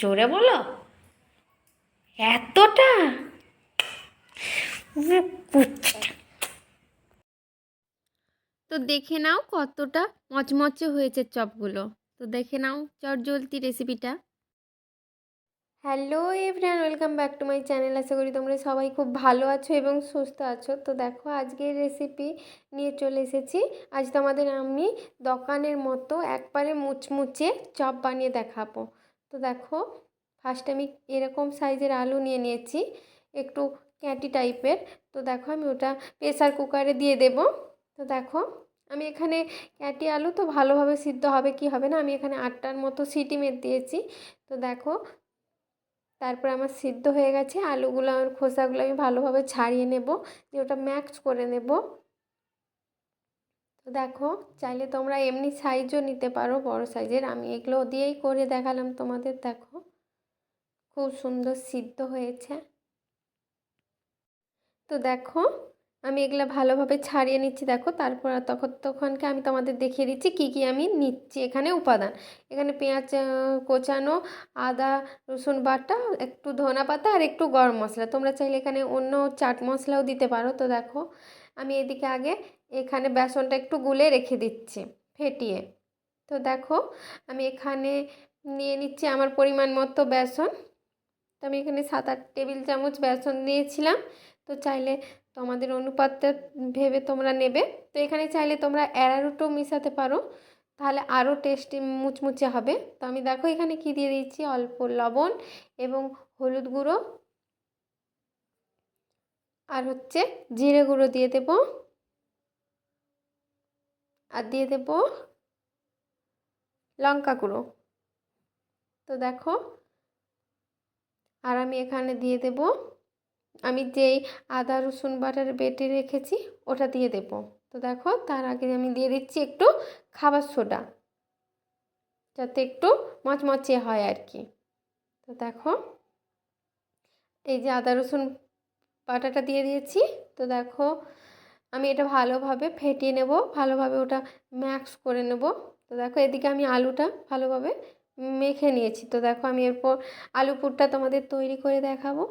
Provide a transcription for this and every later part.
জোরে বলো। এতটা? তো দেখে নাও কতটা মচমচে হয়েছে চপগুলো। তো দেখে নাও চট জলতি রেসিপিটা hello everyone welcome back to my channel আশা করি তোমরা সবাই খুব ভালো আছো এবং সুস্থ আছো। তো দেখো আজকের রেসিপি নিয়ে চলে এসেছি। আজ তোমাদের আমি দোকানের মতো একবারে মুচমুচে চপ বানিয়ে দেখাবো। তো দেখো ফার্স্ট আমি এরকম সাইজের আলু নিয়ে নিয়েছি, একটু ক্যাঁটি টাইপের তো দেখো, আমি ওটা প্রেসার কুকারে দিয়ে দেব। তো দেখো, আমি এখানে ক্যাঁটি আলু তো ভালোভাবে সিদ্ধ হবে কি হবে না, আমি এখানে আটটার মতো সিটি মেরে দিয়েছি। তো দেখো, তারপর আমার সিদ্ধ হয়ে গেছে। আলুগুলো আমার খোসাগুলো আমি ভালোভাবে ছাড়িয়ে নেব, দিয়ে ওটা ম্যাক্স করে নেব। তো দেখো, চাইলে তোমরা এমনি সাইজও নিতে পারো, বড় সাইজের আমি এগুলো দিয়েই করে দেখালাম তোমাদের, দেখো। খুব সুন্দর সিদ্ধ হয়েছে। তো দেখো, আমি এগুলো ভালোভাবে ছাড়িয়ে নিচ্ছি। দেখো, তারপর তখন, তখনকে আমি তোমাদের দেখিয়ে দিচ্ছি কী কী আমি নিচ্ছি। এখানে উপাদান। এখানে পেঁয়াজ কোচানো, আদা, রসুন বাটা, একটু ধনা পাতা আর একটু গরম মশলা। তোমরা চাইলে এখানে অন্য চাট মশলাও দিতে পারো। তো দেখো, আমি এদিকে আগে এখানে বেসনটা একটু গুলে রেখে দিচ্ছি, ফেটিয়ে। তো দেখো, আমি এখানে নিয়ে নিচ্ছি আমার পরিমাণ মতো বেসন। তো আমি এখানে সাত আট টেবিল চামচ বেসন দিয়েছিলাম তো চাইলে তোমাদের অনুপাতটা ভেবে তোমরা নেবে। তো এখানে চাইলে তোমরা অ্যারারুটও মিশাতে পারো। তাহলে আরও টেস্টি মুচমুচে হবে। তো আমি দেখো এখানে কি দিয়ে দিয়েছি? অল্প লবণ এবং হলুদ গুঁড়ো। আর হচ্ছে জিরে গুঁড়ো দিয়ে দেব। আর দিয়ে দেব লঙ্কা গুঁড়ো। তো দেখো, আর আমি এখানে দিয়ে দেব, আমি যেই আদা, রসুন বাটার বেটে রেখেছি, ওটা দিয়ে দেব। তো দেখো, তার আগে আমি দিয়ে দিচ্ছি একটু খাবার সোডা, যাতে একটু মচমচে হয় আর কি। তো দেখো, এই যে আদা, রসুন বাটাটা দিয়ে দিয়েছি। তো দেখো আমি এটা ভালোভাবে ফেটিয়ে নেব, ভালোভাবে ওটা ম্যাক্স করে নেব। তো দেখো এদিকে আমি আলুটা ভালোভাবে মেখে নিয়েছি। তো দেখো আমি এরপর আলু পুরটা তোমাদের তৈরি করে দেখাবো।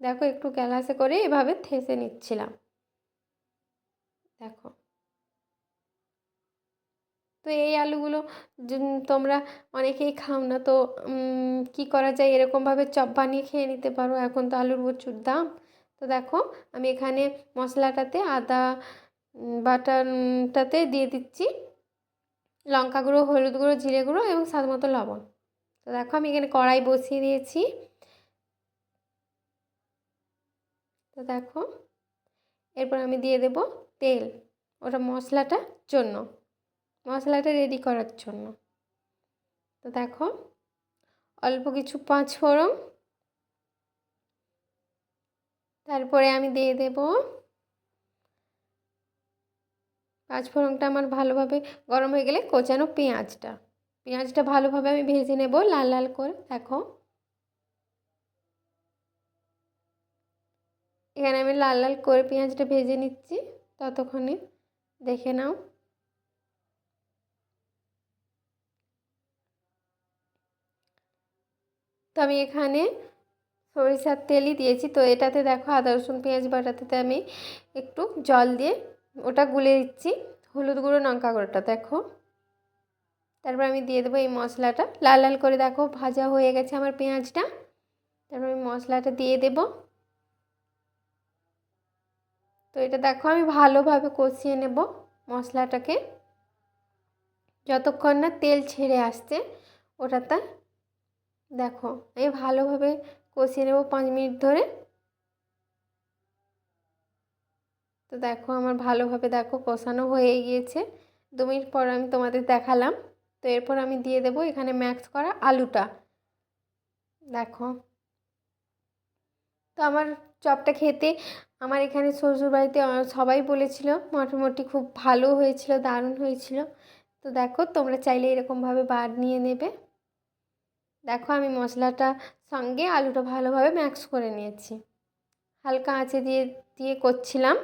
দেখো একটু গ্যালাসে করে এভাবে থেসে নিচ্ছিলাম। দেখো। তো এই আলুগুলো তোমরা অনেকেই খাও না, তো কি করা যায়? এরকমভাবে চপ বানিয়ে খেয়ে নিতে পারো। এখন তো আলুর প্রচুর দাম। তো দেখো, আমি এখানে মশলাটাতে আদা বাটারটাতে দিয়ে দিচ্ছি। লঙ্কা গুঁড়ো, হলুদ গুঁড়ো, জিরে গুঁড়ো এবং স্বাদ মতো লবণ। তো দেখো, আমি এখানে কড়াই বসিয়ে দিয়েছি। তো দেখো, এরপর আমি দিয়ে দেব তেল ওটা মশলাটার জন্য, মশলাটা রেডি করার জন্য। তো দেখো, অল্প কিছু পাঁচ ফোড়ন তারপরে আমি দিয়ে দেব পাঁচ ফোড়নটা আমার ভালোভাবে গরম হয়ে গেলে কোচানো পেঁয়াজটা। পেঁয়াজটা ভালোভাবে আমি ভেজে নেব লাল লাল করে, দেখো। এখানে আমি লাল লাল করে পেঁয়াজটা ভেজে নিচ্ছি, ততক্ষণে দেখে নাও। তো আমি এখানে সরিষার তেলই দিয়েছি। তো এটাতে দেখো আদা, রসুন, পেঁয়াজ বাটাতে আমি একটু জল দিয়ে ওটা গুলে দিচ্ছি। হলুদ গুঁড়ো, লঙ্কা গুঁড়োটা দেখো। তারপর আমি দিয়ে দেবো এই মশলাটা। লাল লাল করে দেখো ভাজা হয়ে গেছে আমার পেঁয়াজটা। তারপর আমি মশলাটা দিয়ে দেব। তো এটা দেখো আমি ভালোভাবে কষিয়ে নেব মশলাটাকে। যতক্ষণ না তেল ছেড়ে আসছে ওটাতে দেখো আমি ভালোভাবে কষিয়ে নেব পাঁচ মিনিট ধরে। তো দেখো আমার ভালোভাবে দেখো কষানো হয়ে গিয়েছে। দু মিনিট পর আমি তোমাদের দেখালাম। তো এরপর আমি দিয়ে দেব এখানে ম্যাক্স করা আলুটা। দেখো। তো আমার চপটা খেতে, আমার এখানে শ্বশুরবাড়িতে সবাই বলেছিল মোটামুটি খুব ভালো হয়েছিল, দারুণ হয়েছিল। তো দেখো তোমরা চাইলে এরকমভাবে বানিয়ে নেবে। দেখো আমি মশলাটা সঙ্গে আলুটা ভালোভাবে ম্যাক্স করে নিয়েছি। হালকা আঁচে দিয়ে দিয়ে করছিলাম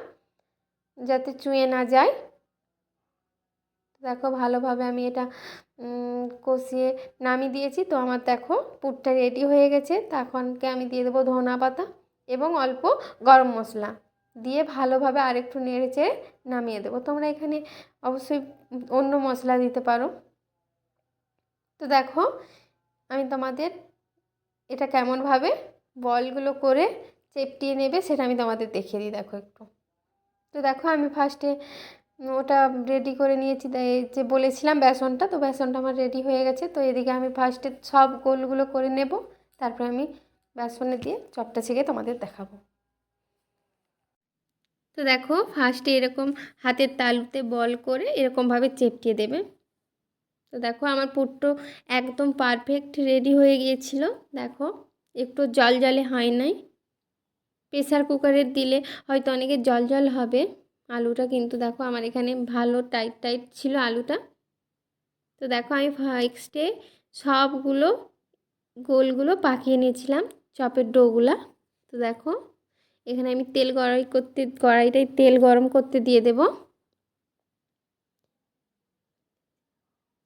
যাতে চুঁয়ে না যায়। দেখো ভালোভাবে আমি এটা কষিয়ে নামিয়ে দিয়েছি। তো আমার দেখো পুরটা রেডি হয়ে গেছে। তখনকে আমি দিয়ে দেবো ধনা পাতা এবং অল্প গরম মশলা। দিয়ে ভালোভাবে আরেকটু নেড়ে চেড়ে নামিয়ে দেবো। তোমরা এখানে অবশ্যই অন্য মশলা দিতে পারো। তো দেখো আমি তোমাদের এটা কেমনভাবে বলগুলো করে চেপটিয়ে নেবে সেটা আমি তোমাদের দেখিয়ে দিই, দেখো একটু। তো দেখো আমি ফার্স্টে ওটা রেডি করে নিয়েছি তাই যে বলেছিলাম বেসনটা, তো বেসনটা আমার রেডি হয়ে গেছে। তো এদিকে আমি ফার্স্টে সব গোলগুলো করে নেব, তারপরে আমি বেসনে দিয়ে চপটা ছেঁকে তোমাদের দেখাবো। তো দেখো ফার্স্টে এরকম হাতের তালুতে বল করে এরকমভাবে চেপটিয়ে দেবে। তো দেখো আমার পুরটো একদম পারফেক্ট রেডি হয়ে গিয়েছিল। দেখো, একটু জল জলে হয় নাই। প্রেসার কুকারে দিলে হয়তো অনেকে জল জল হবে। আলুটা কিন্তু দেখো আমার এখানে ভালো টাইট টাইট ছিল আলুটা। তো দেখো আমি ফার্স্টে সবগুলো গোলগুলো পাকিয়ে নিয়েছিলাম চপের ডোগুলা। তো দেখো, এখানে আমি তেল গড়াই করতে কড়াইটাই তেল গরম করতে দিয়ে দেব।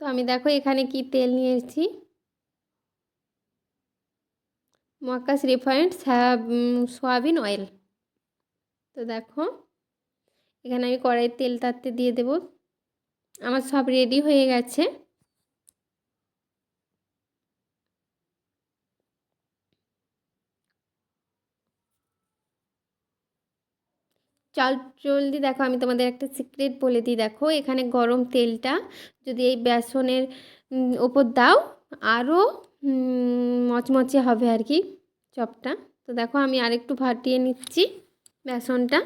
তো আমি দেখো এখানে কি তেল নিয়ে এসেছি। মকাস রিফাইন্ড সোয়াবিন অয়েল। তো দেখো, এখানে আমি কড়াইয়ের তেল তাতে দিয়ে দেব। আমার সব রেডি হয়ে গেছে। চল জলদি দেখো, আমি তোমাদের একটা সিক্রেট বলে দিই। দেখো, এখানে গরম তেলটা যদি এই বেসনের ওপর দাও আরও মচমচে হবে আর কি চপটা। তো দেখো, আমি আরেকটু ফাটিয়ে নিচ্ছি বেসনটা।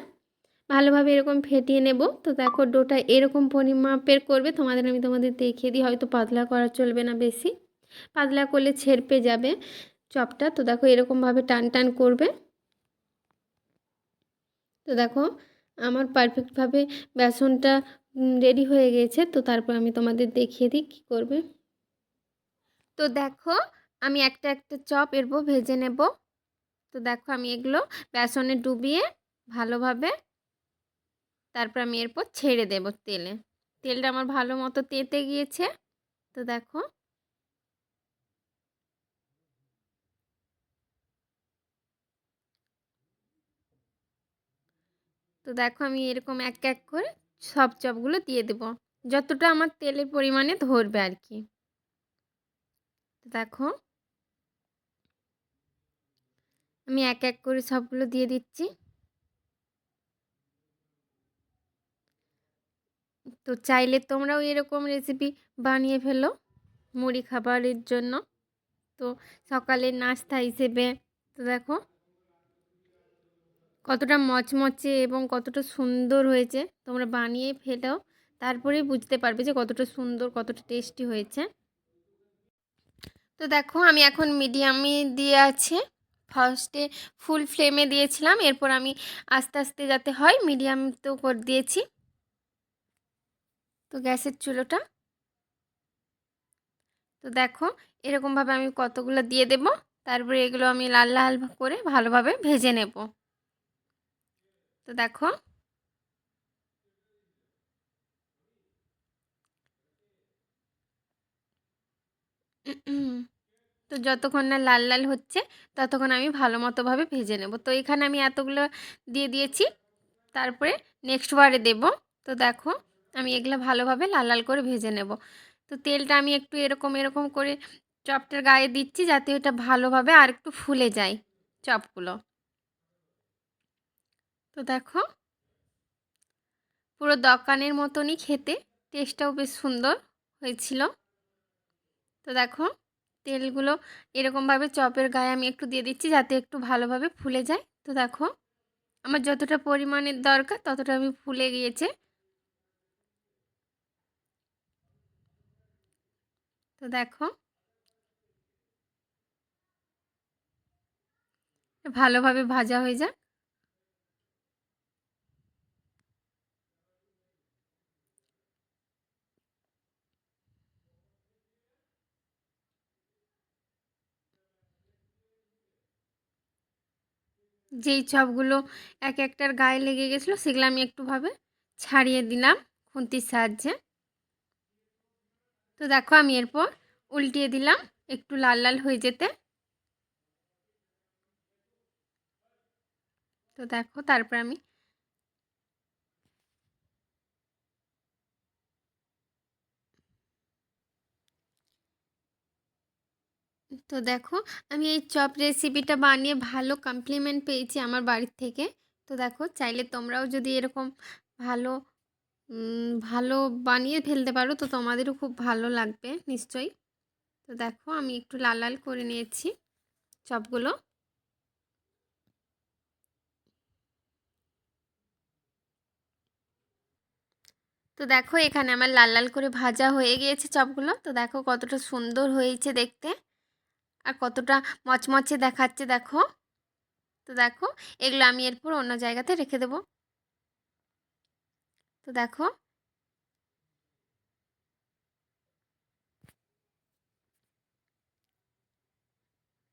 ভালোভাবে এরকম ফেটিয়ে নেব। তো দেখো, ডোটা এরকম পরিমাপের করবে। তোমাদের আমি তোমাদের দেখিয়ে দিই, হয়তো পাতলা করা চলবে না বেশি। পাতলা করলে ছেড়পে যাবে চপটা। তো দেখো, এরকমভাবে টান টান করবে। তো দেখো, আমার পারফেক্টভাবে বেসনটা রেডি হয়ে গেছে। তো তারপর আমি তোমাদের দেখিয়ে দিই কী করবে। তো দেখো, আমি একটা একটা চপ এরপর ভেজে নেব। তো দেখো, আমি এগুলো বেসনে ডুবিয়ে ভালোভাবে তারপর আমি এরপর ছেড়ে দেব তেলে। তেলটা আমার ভালো মতো তেতে গিয়েছে। তো দেখো তো দেখো আমি এরকম এক এক করে সব চপগুলো দিয়ে দেব। যতটা আমার তেলের পরিমাণে ধরবে আর কি দেখো। আমি এক এক করে সবগুলো দিয়ে দিচ্ছি। তো চাইলে তোমরাও এরকম রেসিপি বানিয়ে ফেলো মুড়ি খাবারের জন্য। তো সকালের নাস্তা হিসেবে। তো দেখো। কতটা মচমচে এবং কতটা সুন্দর হয়েছে। তোমরা বানিয়ে ফেলাও তারপরেই বুঝতে পারবে যে কতটা সুন্দর, কতটা টেস্টি হয়েছে। তো দেখো, আমি এখন মিডিয়ামে দিয়ে আছে। ফার্স্টে ফুল ফ্লেমে দিয়েছিলাম, এরপর আমি আস্তে আস্তে যাতে হয় মিডিয়াম তো করে দিয়েছি। তো গ্যাসের চুলোটা। তো দেখো, এরকমভাবে আমি কতগুলো দিয়ে দেব, তারপরে এগুলো আমি লাল লাল করে ভালোভাবে ভেজে নেব। তো দেখো। তো যতক্ষণ না লাল লাল হচ্ছে, ততক্ষণ আমি ভালো মতোভাবে ভেজে নেব। তো এখানে আমি এতগুলো দিয়ে দিয়েছি, তারপরে নেক্সট বারে দেব। তো দেখো, আমি এগুলো ভালোভাবে লাল লাল করে ভেজে নেব। তো তেলটা আমি একটু এরকম এরকম করে চপটার গায়ে দিচ্ছি যাতে এটা ভালোভাবে আর একটু ফুলে যায় চপগুলো। তো দেখো, পুরো দোকানের মতনই খেতে টেস্টটাও বেশ সুন্দর হয়েছিল। তো দেখো, তেলগুলো এরকমভাবে চপের গায়ে আমি একটু দিয়ে দিচ্ছি যাতে একটু ভালোভাবে ফুলে যায়। তো দেখো, আমার যতটা পরিমাণের দরকার ততটা আমি ফুলে গিয়েছে। তো দেখো, ভালোভাবে ভাজা হয়ে যাক। যেই চপগুলো এক একটার গায়ে লেগে গেছিল, সেগুলো আমি একটুভাবে ছাড়িয়ে দিলাম খুন্তির সাহায্যে। তো দেখো আমি এরপর উল্টিয়ে দিলাম, একটু লাল লাল হয়ে যেতে। তো দেখো তারপর আমি তো দেখো, আমি এই চপ রেসিপিটা বানিয়ে ভালো কমপ্লিমেন্ট পেয়েছি আমার বাড়ির থেকে। তো দেখো, চাইলে তোমরাও যদি এরকম ভালো ভালো বানিয়ে ফেলতে পারো, তো তোমাদেরও খুব ভালো লাগবে, নিশ্চয়ই। তো দেখো, আমি একটু লাল লাল করে নিয়েছি চপগুলো। তো দেখো, এখানে আমার লাল লাল করে ভাজা হয়ে গিয়েছে চপগুলো। তো দেখো, কতটা সুন্দর হয়েছে দেখতে। আর কতটা মচমচে দেখাচ্ছে দেখো। তো দেখো, এগুলো আমি এরপর অন্য জায়গাতে রেখে দেবো। তো দেখো।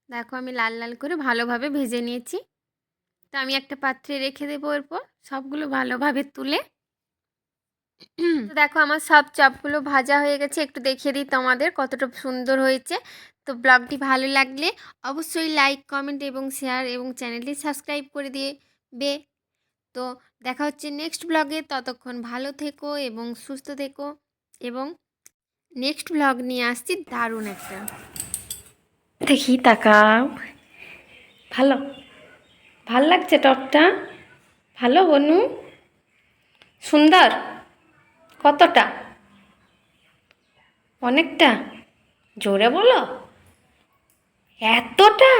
দেখো আমি লাল লাল করে ভালোভাবে ভেজে নিয়েছি। তো আমি একটা পাত্রে রেখে দেবো এরপর। সবগুলো ভালোভাবে তুলে দেখো আমার সব চপগুলো ভাজা হয়ে গেছে, একটু দেখিয়ে দিই তোমাদের কতটা সুন্দর হয়েছে। তো ব্লগটি ভালো লাগলে অবশ্যই লাইক, কমেন্ট এবং শেয়ার এবং চ্যানেলটি সাবস্ক্রাইব করে দিয়ে বে। তো দেখা হচ্ছে নেক্সট ব্লগে, ততক্ষণ ভালো থেকো এবং সুস্থ থেকো এবং নেক্সট ব্লগ নিয়ে আসছি দারুণ একটা। দেখি, তাকাও। ভালো। ভালো লাগছে টপটা? ভালো, বনু? সুন্দর? কতটা? অনেকটা? জোরে বলো। এতটা?